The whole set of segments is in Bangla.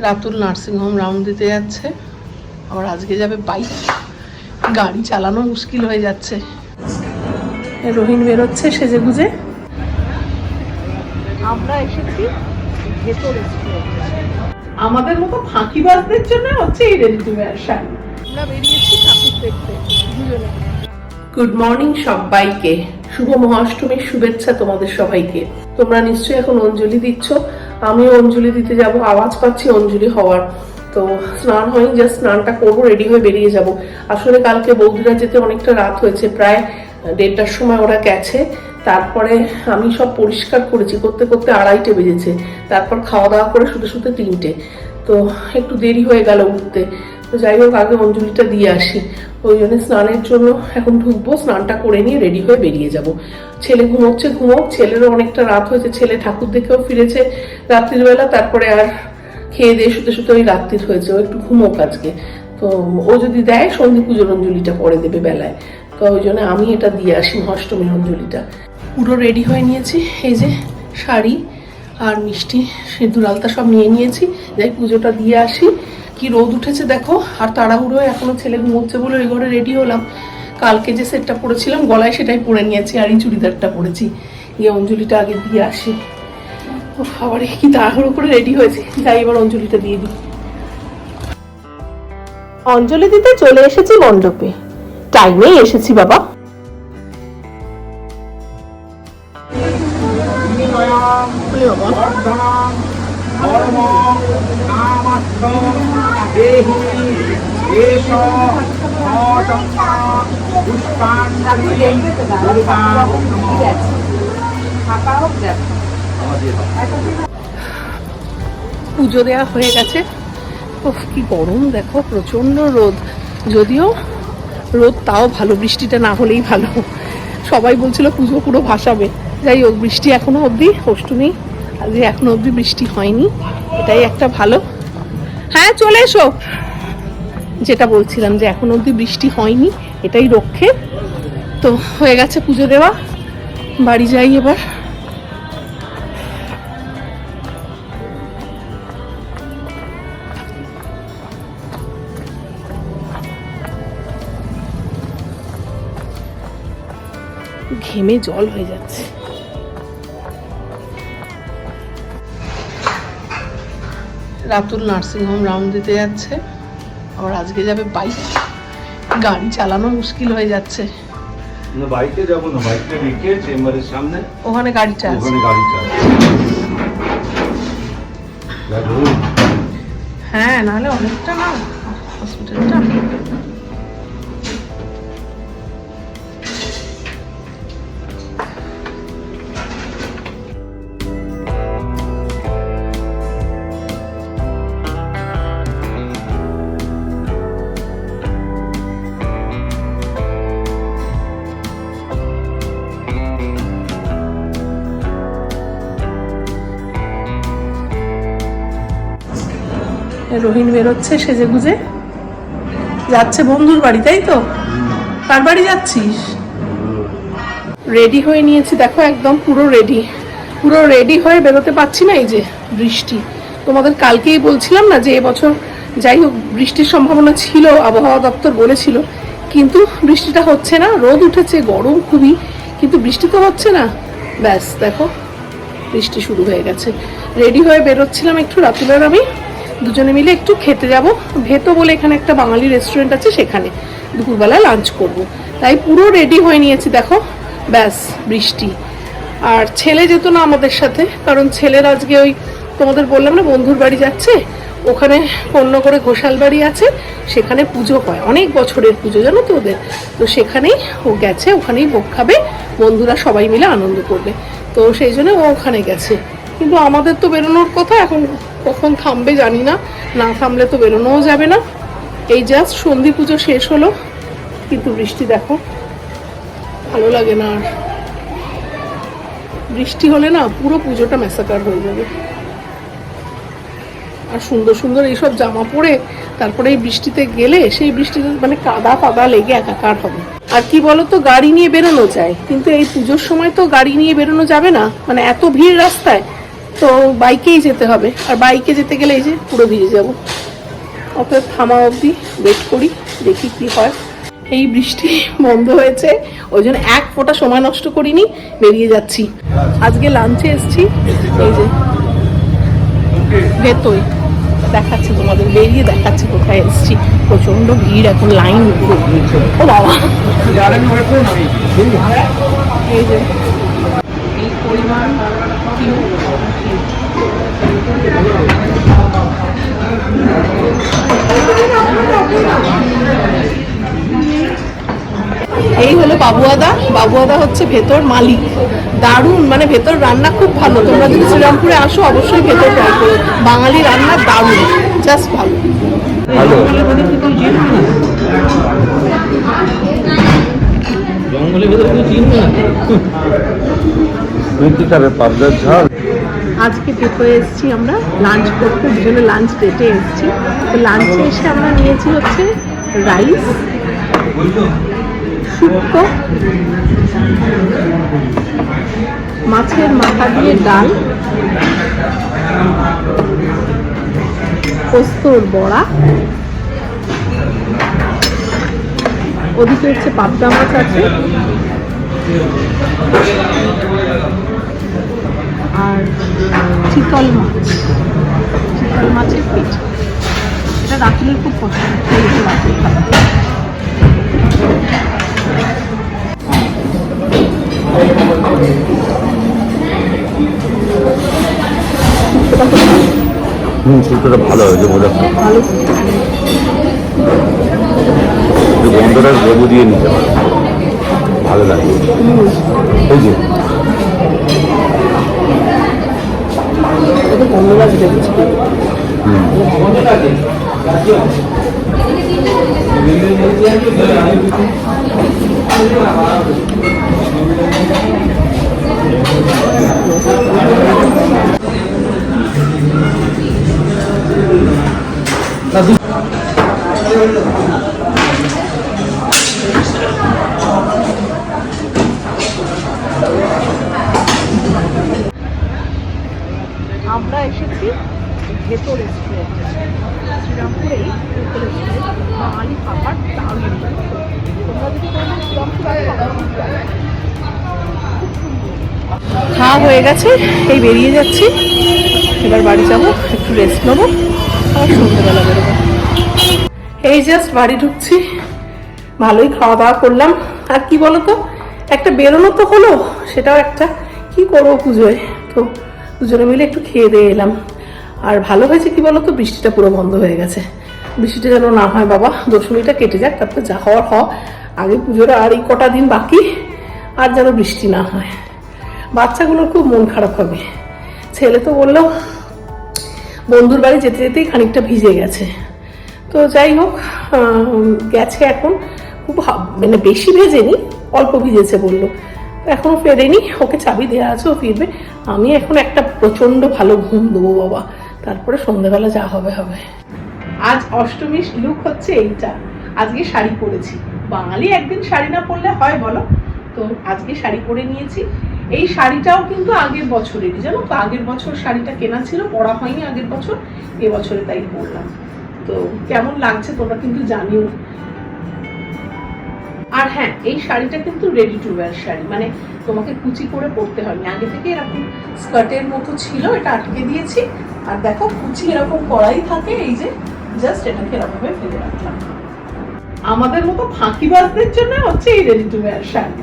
রাতুল নার্সিংহোম রাউন্ড দিতে যাচ্ছে। আবার আজকে যাবে বাইক। গাড়ি চালানো মুশকিল হয়ে যাচ্ছে। রোহিণ বেরোচ্ছে সেজে গুজে আমরা এসেছি আমাদের মতো ফাঁকিবাজদের জন্য হচ্ছে এই রেডি টু গুড মর্নিং সবাইকে। শুভ মহাষ্টমীর শুভেচ্ছা তোমাদের সবাইকে। তোমরা নিশ্চয়ই এখন অঞ্জলি দিচ্ছ। আমিও অঞ্জলি দিতে যাব, আওয়াজ পাচ্ছি অঞ্জলি হওয়ার। তো স্নান হয়নি জাস্ট স্নানটা করব রেডি হয়ে বেরিয়ে যাব। আসলে কালকে বৌদিরা যেতে অনেকটা রাত হয়েছে, প্রায় দেড়টার সময় ওরা গেছে। তারপরে আমি সব পরিষ্কার করেছি, করতে করতে আড়াইটে বেজেছে। তারপর খাওয়া দাওয়া করে শুতে শুতে তিনটে। তো একটু দেরি হয়ে গেল উঠতে। তো যাই হোক, আগে অঞ্জলিটা দিয়ে আসি। ওই জন্য স্নানের জন্য এখন ঢুকবো, স্নানটা করে নিয়ে রেডি হয়ে বেরিয়ে যাব। ছেলে ঘুমোচ্ছে, ঘুমোক। ছেলেরও অনেকটা রাত হয়েছে। ছেলে ঠাকুর দেখেও ফিরেছে রাত্রির বেলা তারপরে আর খেয়ে দিয়ে শুতে শুতে ওই রাত্রির হয়েছে। ও একটু ঘুমোক আজকে। তো ও যদি দেয়, সন্ধি পুজোর অঞ্জলিটা পরে দেবে বেলায়। তো ওই জন্য আমি এটা দিয়ে আসি অষ্টমীর অঞ্জলিটা। পুরো রেডি হয়ে নিয়েছি। এই যে শাড়ি আর মিষ্টি, সিঁদুর, আলতা সব নিয়ে নিয়েছি। যাই পুজোটা দিয়ে আসি। কি রোদ উঠেছে দেখো? আর তাড়াহুড়ো এখনও ছেলে ঘুমোচ্ছে বলে ওই ঘরে রেডি হলাম। কালকে যে সেটটা পরেছিলাম গলায় সেটাই পরে নিয়েছি আর এই চুড়িদারটা পরেছি। গিয়ে অঞ্জলিটা আগে দিয়ে আসি। উফ, আবার কি তাড়াহুড়ো করে রেডি হয়েছে। যাই এবার অঞ্জলিটা দিয়ে দিই। অঞ্জলি দিতে চলে এসেছি মণ্ডপে। টাইমেই এসেছি বাবা। দেহি এষ পুষ্পাঞ্জলি পুজো দেওয়া হয়ে গেছে। ওহ কি গরম দেখো প্রচণ্ড রোদ। যদিও রোদ তাও ভালো বৃষ্টিটা না হলেই ভালো। সবাই বলছিল পুজো পুরো ভাসাবে। যাই হোক বৃষ্টি এখনও অবধি অষ্টমী আজকে এখনও অবধি বৃষ্টি হয়নি। এটাই একটা ভালো। হ্যাঁ চলে এসো। যেটা বলছিলাম যে এখন অবধি বৃষ্টি হয়নি, এটাই রক্ষে। তো হয়ে গেছে পুজো দেওয়া, বাড়ি যাই এবার। ঘেমে জল হয়ে যাচ্ছে। রাতুল নার্সিংহোম রাউন্ড দিতে যাচ্ছে। আবার আজকে যাবে বাইক। গাড়ি চালানো মুশকিল হয়ে যাচ্ছে। না বাইকে যাব না বাইকে রেখে চেম্বারের সামনে ওখানে গাড়িটা আছে ওখানে গাড়ি চালাবো হ্যাঁ নাহলে অনেকটা না হসপিটালটা রোহিণ বেরোচ্ছে সেজে গুজে। যাচ্ছে বন্ধুর বাড়ি, তাই তো? কার বাড়ি যাচ্ছিস? রেডি হয়ে নিয়েছি, দেখো একদম পুরো রেডি। পুরো রেডি হয়ে বেরোতে পারছি না এই যে বৃষ্টি। তোমাদের কালকেই বলছিলাম না যে এবছর যাই হোক, বৃষ্টির সম্ভাবনা ছিল, আবহাওয়া দপ্তর বলেছিল, কিন্তু বৃষ্টিটা হচ্ছে না, রোদ উঠেছে, গরম খুবই, কিন্তু বৃষ্টি তো হচ্ছে না। ব্যাস, দেখো, বৃষ্টি শুরু হয়ে গেছে। রেডি হয়ে বেরোচ্ছিলাম একটু রাত্রিবেলা আমি দুজনে মিলে একটু খেতে যাব। ভেতো বলে এখানে একটা বাঙালি রেস্টুরেন্ট আছে, সেখানে দুপুরবেলা লাঞ্চ করব। তাই পুরো রেডি হয়ে নিয়েছি, দেখো। ব্যাস, বৃষ্টি। আর ছেলে যেত না আমাদের সাথে, কারণ ছেলের আজকে ওই তোমাদের বললাম না, বন্ধুর বাড়ি যাচ্ছে। ওখানে অন্য করে ঘোষাল বাড়ি আছে, সেখানে পুজো হয়। অনেক বছরের পুজো, জানো তো ওদের? তো সেখানেই ও গেছে, ওখানেই ভোগ খাবে। বন্ধুরা সবাই মিলে আনন্দ করবে। তো সেই জন্য ও ওখানে গেছে। কিন্তু আমাদের তো বেরোনোর কথা, এখন কখন থামবে জানি না না থামলে তো বেরোনোও যাবে না। এই জাস্ট সন্ধি পুজো শেষ হলো, কিন্তু বৃষ্টি দেখো, ভালো লাগে না আর। বৃষ্টি হলে না পুরো পুজোটা ম্যাসাকার হয়ে যাবে। আর সুন্দর সুন্দর এইসব জামা পরে তারপরে এই বৃষ্টিতে গেলে সেই বৃষ্টিতে মানে কাদা ফাদা লেগে একাকার হবে। আর কি বলতো, গাড়ি নিয়ে বেরোনো যায়, কিন্তু এই পুজোর সময় তো গাড়ি নিয়ে বেরোনো যাবে না। মানে এত ভিড় রাস্তায় তো বাইকেই যেতে হবে। আর বাইকে যেতে গেলে এই যে পুরো ভিজে যাব। অতএব থামা অবধি ওয়েট করি, দেখি কি হয়। এই বৃষ্টি বন্ধ হয়েছে, ওই জন্য এক ফোঁটা সময় নষ্ট করিনি, বেরিয়ে যাচ্ছি। আজকে লাঞ্চে এসছি, এই যে ভেতই দেখাচ্ছি তোমাদের, বেরিয়ে দেখাচ্ছি কোথায় এসছি। প্রচণ্ড ভিড় এখন লাইন ও বাবা। এই যে। এই পরিমাণ। এই হলো বাবুয়াদা। বাবুয়াদা হচ্ছে ভেতর মালিক। দারুণ মানে ভেতর রান্না খুব ভালো। তোমরা যদি শ্রীরামপুরে আসো অবশ্যই ভেতর ট্রাই করো। বাঙালি রান্না দারুণ। জাস্ট ভালো। জঙ্গলের ভেতরে কেউ চিনবে না তুই কি খাবে পাবদার ঝাল। আজকে পেপারে এসেছি আমরা লাঞ্চ করতে, দুজনে লাঞ্চ ডেটে এসেছি। তো লাঞ্চে এসে আমরা নিয়েছি হচ্ছে রাইস শুক্তো, মাছের মাথা দিয়ে ডাল, পোস্তর বড়া। ওদিকে হচ্ছে পাবদা মাছ আছে। আর চিতল মাছ। চিতল মাছের পেট এটা রাতুলের খুব পছন্দ। রাতুল। হুম ভালো হয়েছে বোঝা গন্ধটা লেবু দিয়ে নিতে পারো। ভালো লাগে। এই যে এটা গন্ধ লাগবে বুঝতে আমরা ভেতর শ্রীরামপুরেই ভেতর বাঙালি খাবার দারুণ। খাওয়া হয়ে গেছে, এই বেরিয়ে যাচ্ছি। এবার বাড়ি যাব, একটু রেস্ট নেব। আর সন্ধ্যেবেলা বেরোবো। এই জাস্ট বাড়ি ঢুকছি। ভালোই খাওয়া দাওয়া করলাম। আর কি বলতো, একটা বেরোনো তো হলো, সেটাও একটা। কি করব পুজোয়? তো দুজনে মিলে একটু খেয়ে দিয়ে এলাম। আর ভালো হয়েছে কি বলতো, বৃষ্টিটা পুরো বন্ধ হয়ে গেছে। বৃষ্টিটা যেন না হয় বাবা, দশমীটা কেটে যাক, তারপর যা হওয়ার হ আগে পুজোর আর এই কটা দিন বাকি, আর যেন বৃষ্টি না হয়। বাচ্চাগুলোর খুব মন খারাপ হবে। ছেলে তো বলল, বন্ধুর বাড়ি যেতে যেতেই খানিকটা ভিজে গেছে। তো যাই হোক গেছে এখন। খুব মানে বেশি ভেজেনি, অল্প ভিজেছে বলল। এখনও ফেরেনি, ওকে চাবি দেওয়া আছে, ও ফিরবে। আমি এখন একটা প্রচণ্ড ভালো ঘুম দেবো বাবা। তারপরে সন্ধ্যাবেলা যা হবে হবে। আজ অষ্টমীর লুক হচ্ছে এইটা। আজকে শাড়ি পরেছি। বাঙালি একদিন শাড়ি না পরলে হয় বলো? তো আজকে শাড়ি পরে নিয়েছি। এই শাড়িটাও কিন্তু আগের বছরেরই। জানো তো, আগের বছর শাড়িটা কেনা ছিল, পরা হয়নি আগের বছর এবছরে তাই পরলাম। তো কেমন লাগছে তোমরা কিন্তু জানিও। আর হ্যাঁ এই শাড়িটা কিন্তু রেডি টু ওয়্যার শাড়ি। মানে তোমাকে কুচি করে পরতে হয়নি আগে থেকে এরকম স্কার্টের মতো ছিল, এটা আটকে দিয়েছি। আর দেখো, কুচি এরকম করাই থাকে, এই যে জাস্ট এটাকে এরকমভাবে ফেলে রাখলাম। আমাদের মতো ফাঁকিবাজদের জন্য হচ্ছে এই রেডি টু ওয়্যার শাড়ি।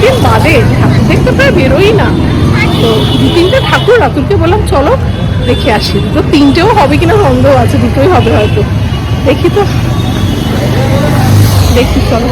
অনেকদিন বাদে ঠাকুর দেখতে প্রায় বেরোই না। তো দু তিনটে ঠাকুর, রাতুলকে বললাম, চলো দেখে আসি। তো তিনটেও হবে কিনা সন্দেহ আছে, দুটোই হবে হয়তো। দেখি তো। দেখি, চলো।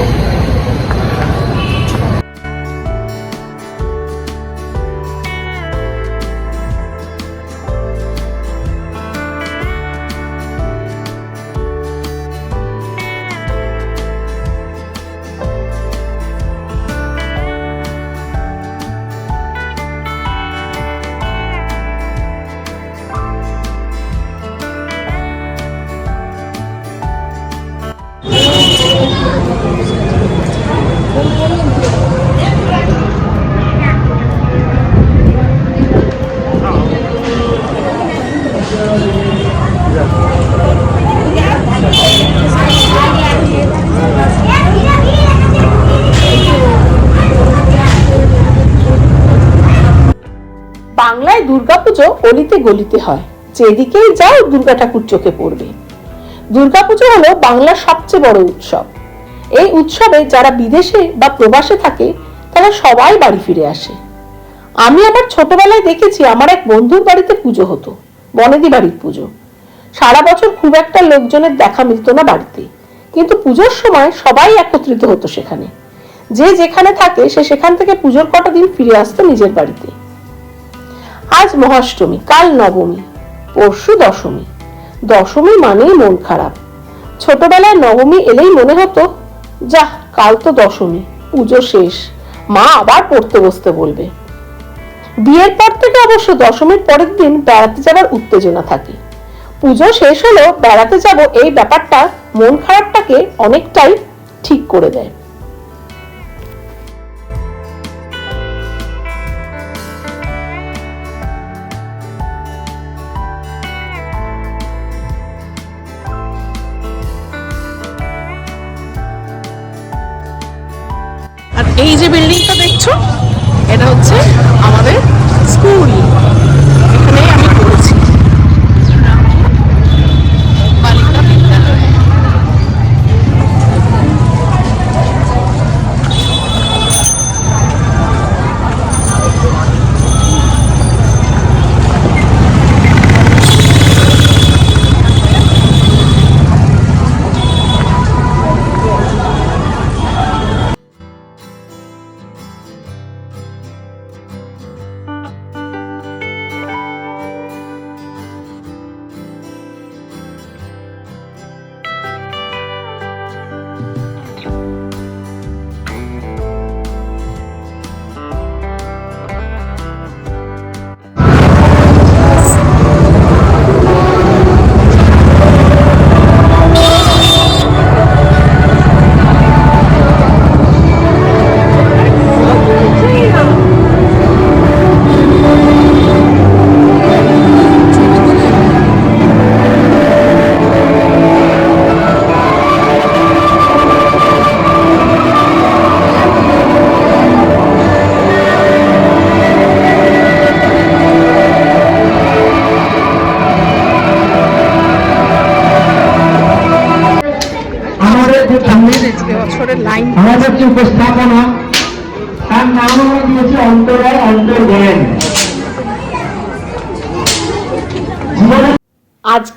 দুর্গাপুজো অলিতে গলিতে হয়। যেদিকেই যাও দুর্গা ঠাকুর চোখে পড়বে। দুর্গাপুজো হলো বাংলার সবচেয়ে বড় উৎসব। এই উৎসবে যারা বিদেশে বা প্রবাসে থাকে, তারা সবাই বাড়ি ফিরে আসে। আমি আমার ছোটবেলায় দেখেছি আমার এক বন্ধুর বাড়িতে পুজো হতো, বনেদি বাড়ির পুজো। সারা বছর খুব একটা লোকজনের দেখা মিলতো না বাড়িতে। কিন্তু পুজোর সময় সবাই একত্রিত হতো সেখানে। যে যেখানে থাকে, সে সেখান থেকে পুজোর কটা দিন ফিরে আসতো নিজের বাড়িতে। আজ মহাষ্টমী, কাল নবমী, পরশু দশমী। দশমী মানেই মন খারাপ। ছোটবেলায় নবমী এলেই মনে হতো যা কাল তো দশমী, পুজো শেষ, মা আবার পড়তে বসতে বলবে। বিয়ের পর থেকে অবশ্য দশমীর পরের দিন বেড়াতে যাবার উত্তেজনা থাকে। পুজো শেষ হলেও বেড়াতে যাব এই ব্যাপারটা মন খারাপটাকে অনেকটাই ঠিক করে দেয়। এই যে বিল্ডিংটা দেখছ এটা হচ্ছে আমাদের স্কুল।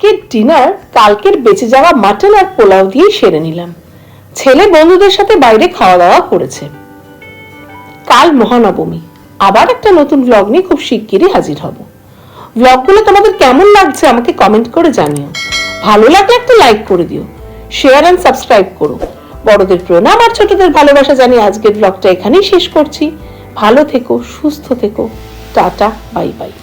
আজকের ডিনার কালকের বেঁচে যাওয়া মাটন আর পোলাও দিয়ে সেরে নিলাম। ছেলে বন্ধুদের সাথে বাইরে খাওয়া দাওয়া করেছে। কাল মহানবমী। আবার একটা নতুন ব্লগ নিয়ে খুব শিগগিরই হাজির হব। ব্লগগুলো তোমাদের কেমন লাগছে আমাকে কমেন্ট করে জানিও। ভালো লাগলে একটা লাইক করে দিও। শেয়ার অ্যান্ড সাবস্ক্রাইব করো। বড়দের প্রণাম আর ছোটদের ভালোবাসা জানিয়ে আজকের ব্লগটা এখানেই শেষ করছি। ভালো থেকো, সুস্থ থেকো। Tata bye bye